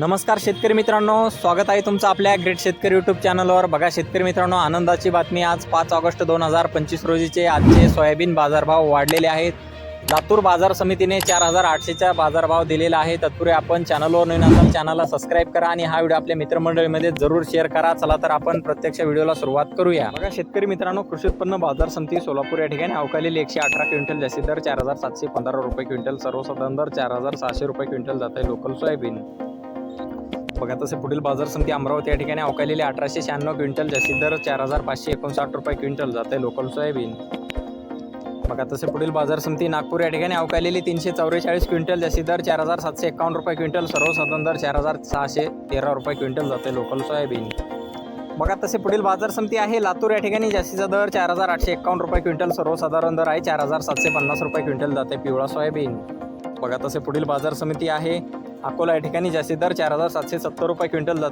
नमस्कार शेतकरी मित्रांनो स्वागत आहे तुमचं आपल्या ग्रेट शेतकरी यूट्यूब चॅनलवर बघा शेतकरी मित्रांनो आनंदाची बातमी आज पाच ऑगस्ट दोन हजार पंचवीस रोजीचे आजचे सोयाबीन बाजारभाव वाढलेले आहेत. लातूर बाजार समितीने चार हजार आठशेचा बाजारभाव दिलेला आहे. तत्पूर्वी आपण चॅनलवर नवीन असाल चॅनलला सबस्क्राईब करा आणि हा व्हिडिओ आपल्या मित्रमंडळीमध्ये जरूर शेअर करा. चला तर आपण प्रत्यक्ष व्हिडिओला सुरुवात करूया. बघा शेतकरी मित्रांनो कृषी उत्पन्न बाजार समिती सोलापूर या ठिकाणी अवकालेली एकशे अठरा क्विंटल जास्ती दर चार हजार सातशे पंधरा रुपये क्विंटल सर्वसाधारण दर चार हजार सहाशे रुपये क्विंटल जात आहे लोकल सोयाबीन बघा तसे पुढील बाजार समिती अमरावती या ठिकाणी अवकालेली अठराशे शहाण्णव क्विंटल जास्तीत दर चार हजार पाचशे एकोणसाठ रुपये क्विंटल जाते लोकल सोयाबीन बघा तसे पुढील बाजार समिती नागपूर या ठिकाणी अवकालेली तीनशे चौवेचाळीस क्विंटल जास्तीत दर चार हजार सातशे एकावन्न रुपये क्विंटल सर्वसाधारण दर चार हजार सहाशे तेरा रुपये क्विंटल जाते लोकल सोयाबीन बघा तसे पुढील बाजार समिती आहे लातूर या ठिकाणी जास्तीचा दर चार हजार आठशे एकावन्न रुपये क्विंटल सर्वसाधारण दर आहे चार हजार सातशे पन्नास रुपये क्विंटल जाते पिवळा सोयाबीन. बघा तसे पुढील बाजार समिती आहे अकोला या ठिकाणी जास्तीत दर चार हजार सातशे सत्तर रुपये क्विंटल जाते